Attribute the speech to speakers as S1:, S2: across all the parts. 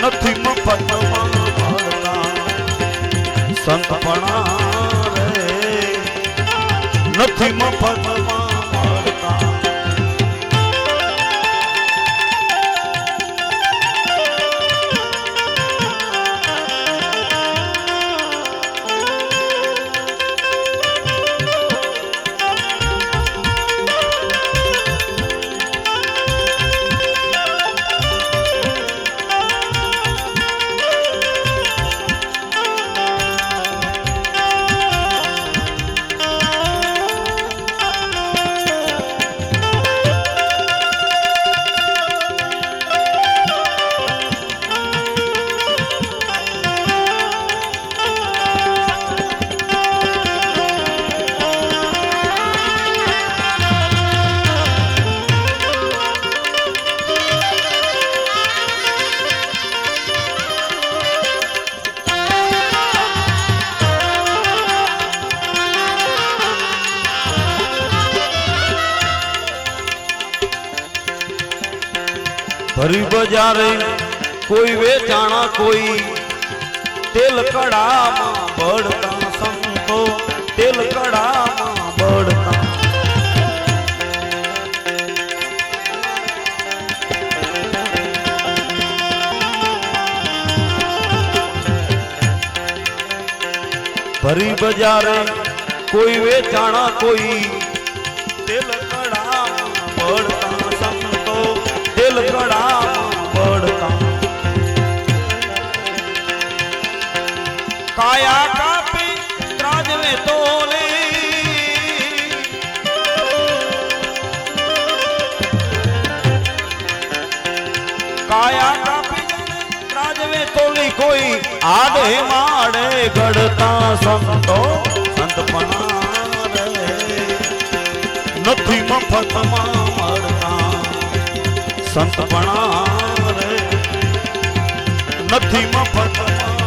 S1: નથી મફતમાં મળતા. સંત પણ રે નથી મફતમાં ભરી બજારે કોઈ વેચાણા કોઈ તેલ કડામાં બળતા સંતો તેલ કડામાં બળતા ભરી બજારે કોઈ વેચાણા કોઈ આડે માડે ગડતા સંતો સંત પણ રે નથી મફતમાં મળતા સંત પણ રે નથી મફતમાં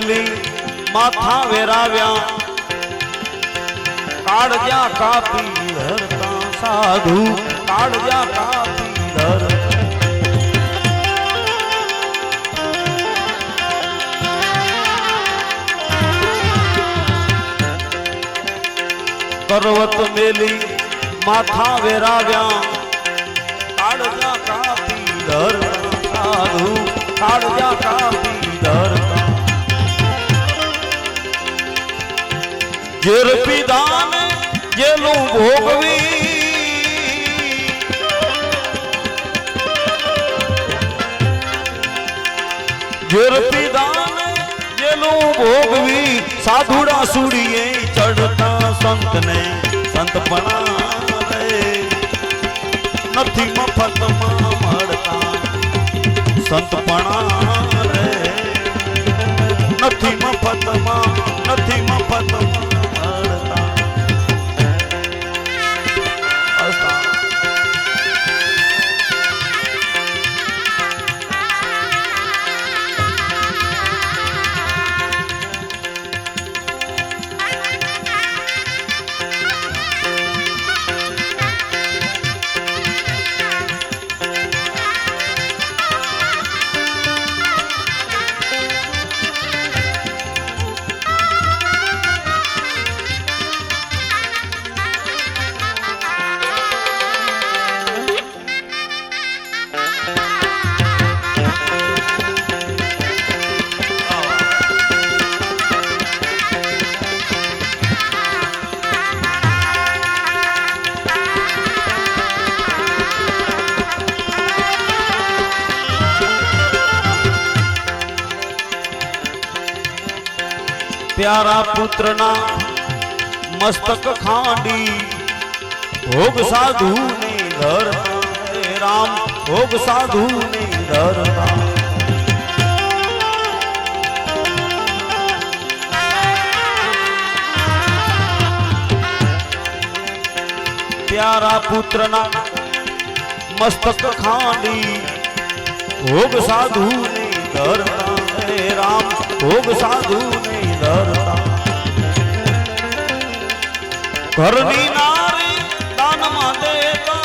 S1: કરવત મેલી માથા વેરાવ્યા કાળજા કાપી ધરતા સાધુ કાળજા કાપી ધરતા કરવત મેલી માથા વેરાવ્યા કાળજા કાપી ધરતા સાધુ કાળજા કાપી ધરતા જેર પીધાને જેલું ભોગવી જેર પીધાને જેલું ભોગવી સાધુડા સુડીએ ચડતા સંતને સંતપણા રે નથી મફતમાં મળતા સંતપણા રે નથી મફતમાં નથી મફતમાં प्यारा पुत्र ना, मस्तक खांडी। भोग साधु ने घर राम, भोग साधु ने घर प्यारा पुत्र ना, मस्तक खांडी। भोग साधु ने घर राम, भोग साधु ઘરની નારી દાનમાં દેતા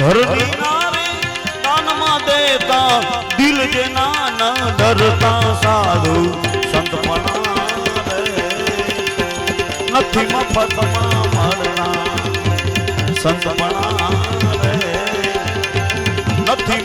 S1: ઘરની નારી દાનમાં દેતા દિલ જેના ન ડરતા સાધુ સંતપણા રે નથી મફતમાં મળતા સંતપણા રે નથી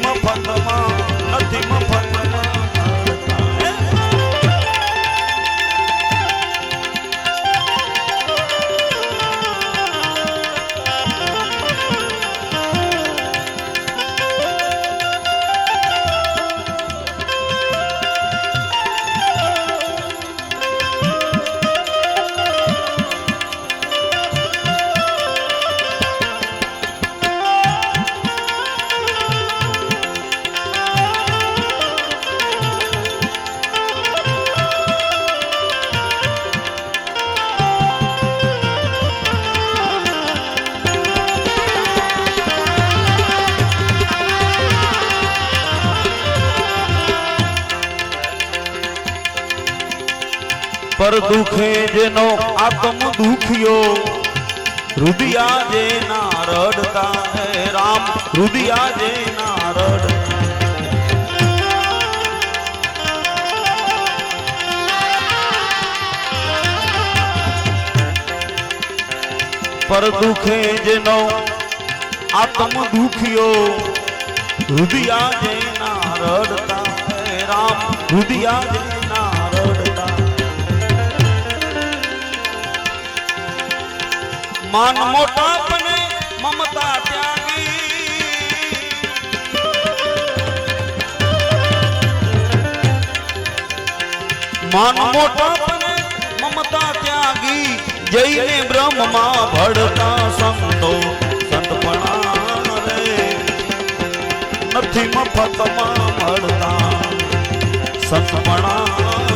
S1: દુખે જેનો આત્મ દુખ્યો. રુદિયા જેના રડતા હે રામ, રુદિયા જેના રડ પર દુખે જેનો આત્મ દુખ્યો. રુદિયા જેના રડતા હે રામ, રુદિયા જેના માન મોટા બને મમતા ત્યાગી માન મોટા બને મમતા ત્યાગી જઈને બ્રહ્મમાં ભળતા સંતો સંતપણા રે નથી મફતમાં મળતા સંતપણા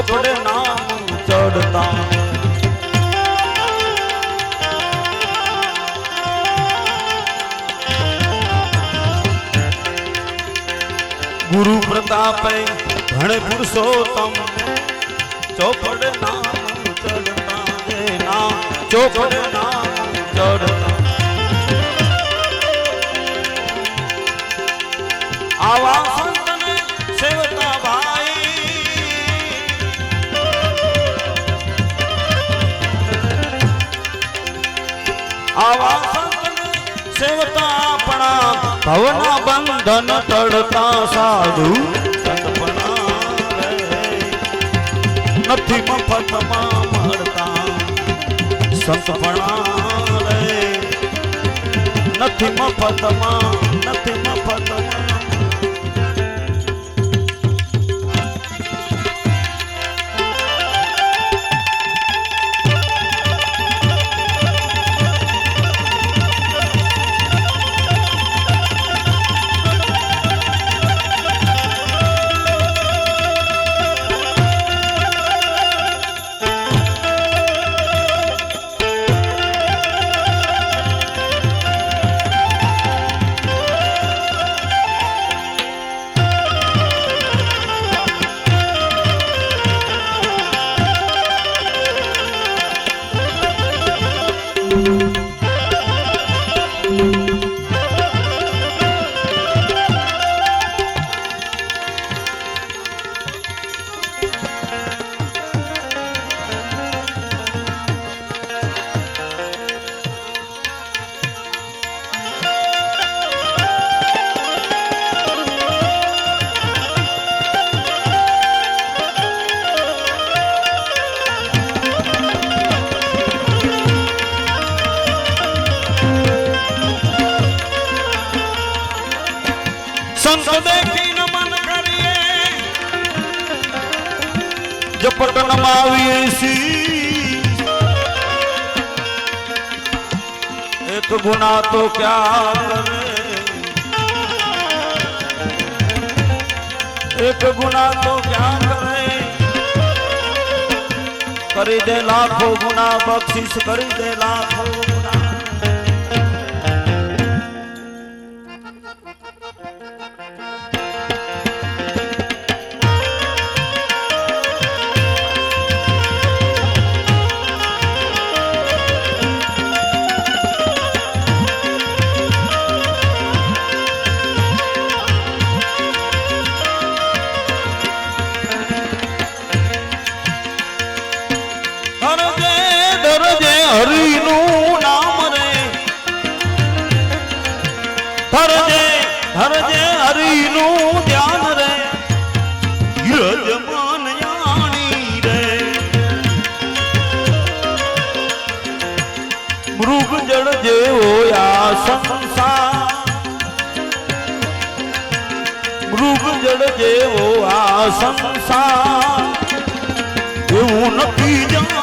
S1: નામ ચોપડે નામ ચડતા ગુરુ પ્રતાપે ભણે પુરુષોત્તમ ચોપડ નામ ચડતા જે નામ ચોપડ નામ ચડતા આવા આવા સંતને સેવતા આપણા ભવના બંધન તડતા સાધુ નથી મફતમાં મળતા. સંતપણા નથી મફતમાં गुना तो क्या करे। एक गुना तो क्या करे? करी दे लाखों गुना, बख्शिश करी दे लाखों જેવો આ સંસાર. એવું નથી જાણી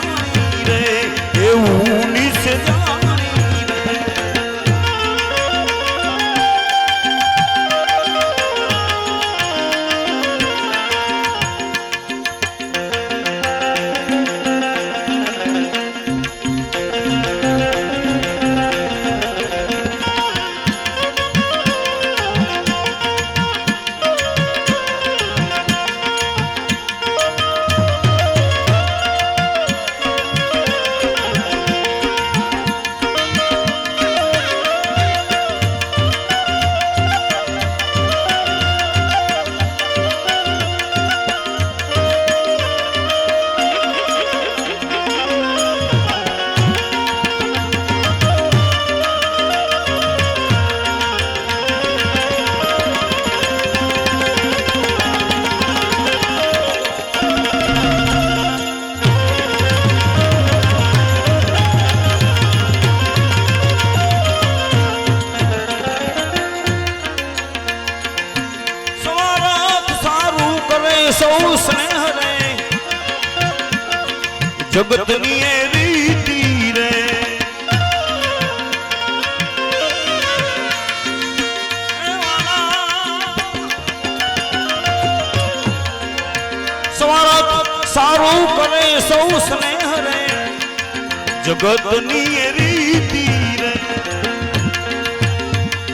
S1: જગતની એ રીતિ રે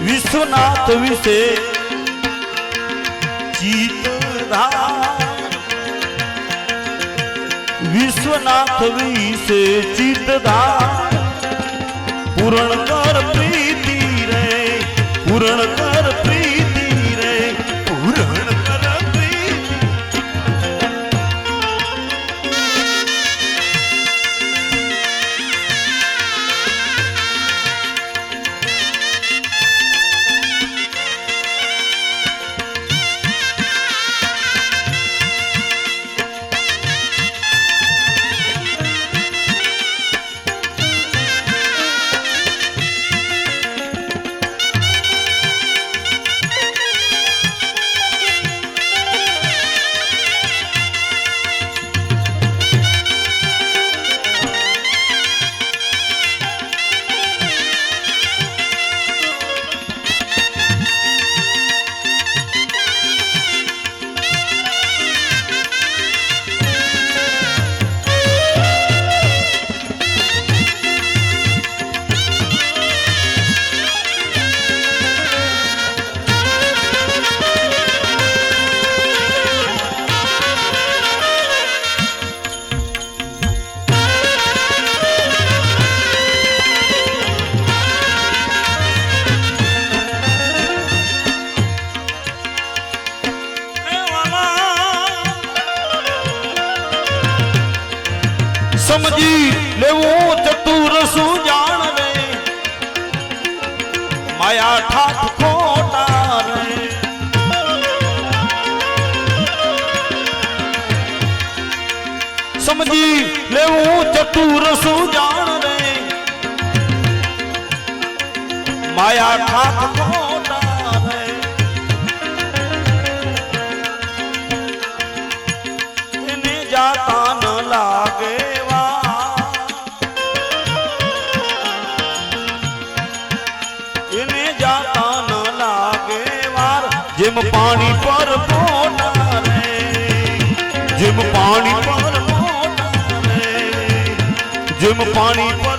S1: વિશ્વનાથ વિશે ચિતધાર વિશ્વનાથ વિશે ચિતધાર પૂરણ કર પ્રીતિ રે પૂરણ કર પ્રીતિ સમજી લેવું ચતુર શું જાણ રે માયા ઠાઠ ખોટા રે. સમજી લેવું ચતુર શું જાણ માયા ઠાઠ ખોટા जिम पानी पर जिम पानी पर जिम पानी पर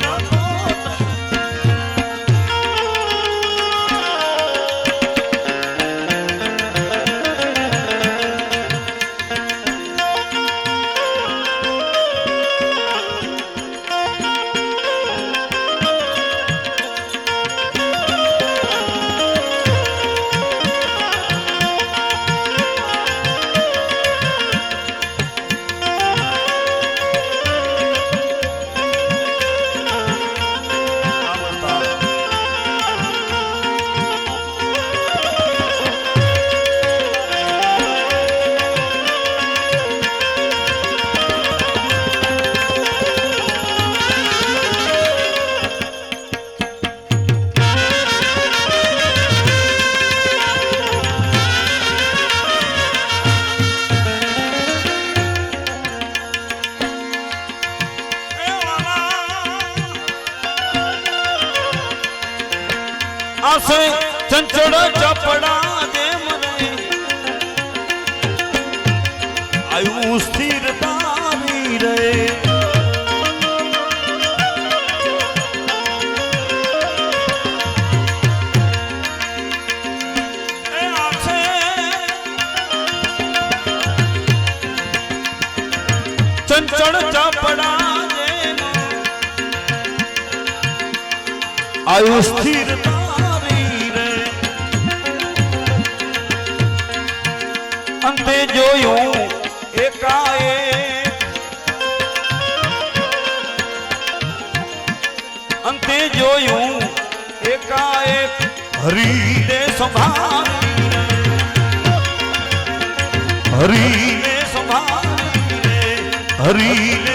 S1: જોયું એકાએ. અંતે જોયું એકાએક હરીને સંભાળ. હરીને. સંભાળ હરીને.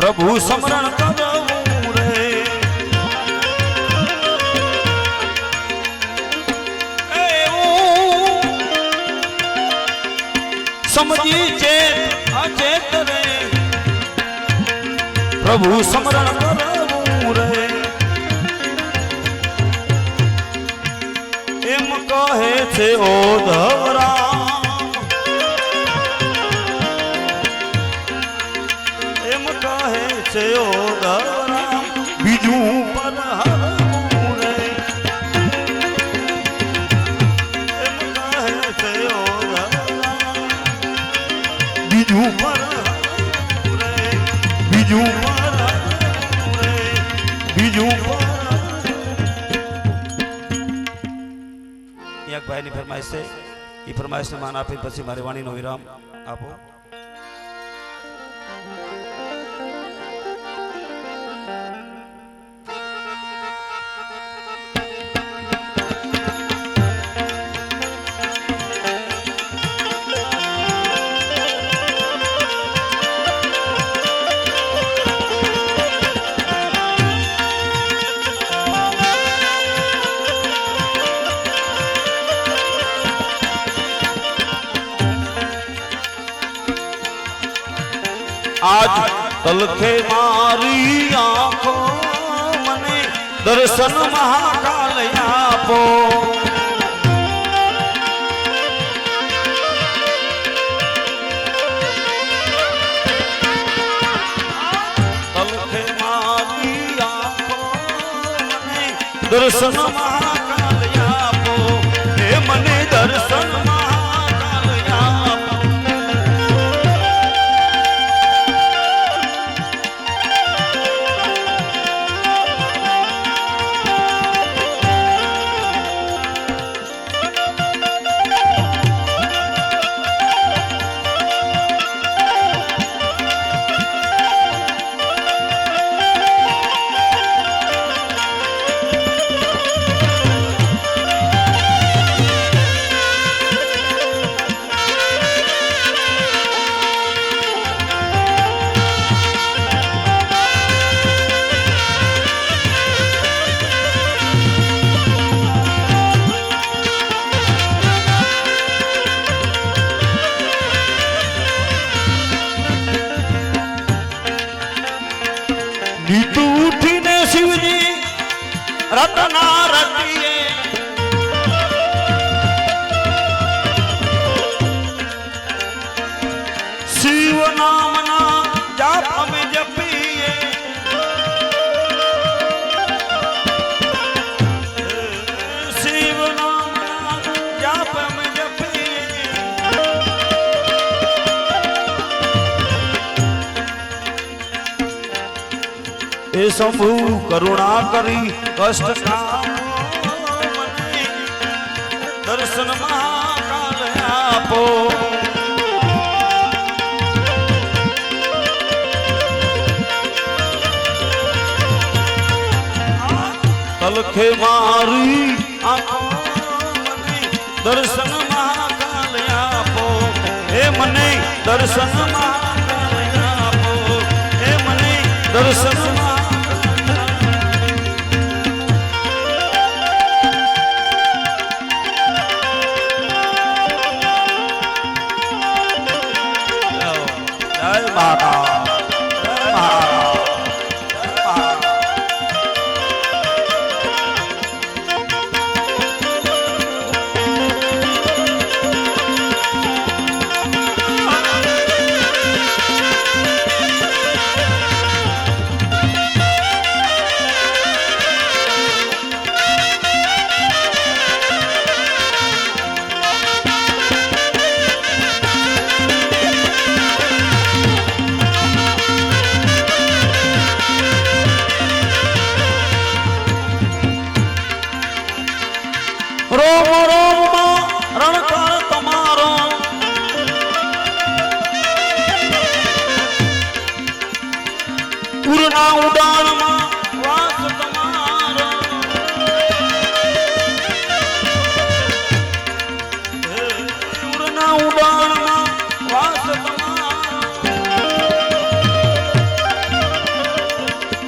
S1: પ્રભુ સમરણ કરવું રે સમજી ચેત, અચેત રે. પ્રભુ સમરણ કરવું રે એમ કહે છે, ઓ ધવરા એક ભાઈની ફરમાઈશ છે. એ ફરમાઈશને માન આપી પછી મારી વાણીનો વિરામ આપો. આજ તલખે મારી આંખો મને દર્શન મહાકાલ આપો. દર્શન મહાકાલ આપો. એ મને દર્શન શંભુ કરુણા કરી કષ્ટ કામો મને દર્શન મહાકાલ આપો તલખે મારી આંખો મને દર્શન મહાકાલ આપો હે મને દર્શન મહાકાલ આપો હે મને દર્શન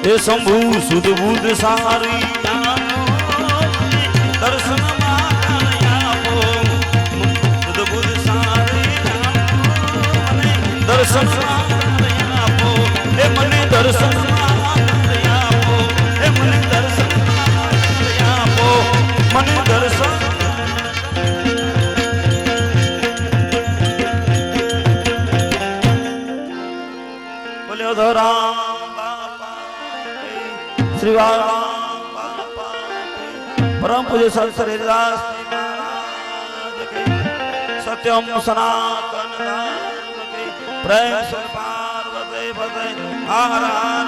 S1: એ શંભુ સુધ બુધ સારી દર્શન દર્શન એ મને દર્શન બાપા श्री परम पूज्य संत शरीरदास सत्यम सनातन प्रेम पार्वते हर हर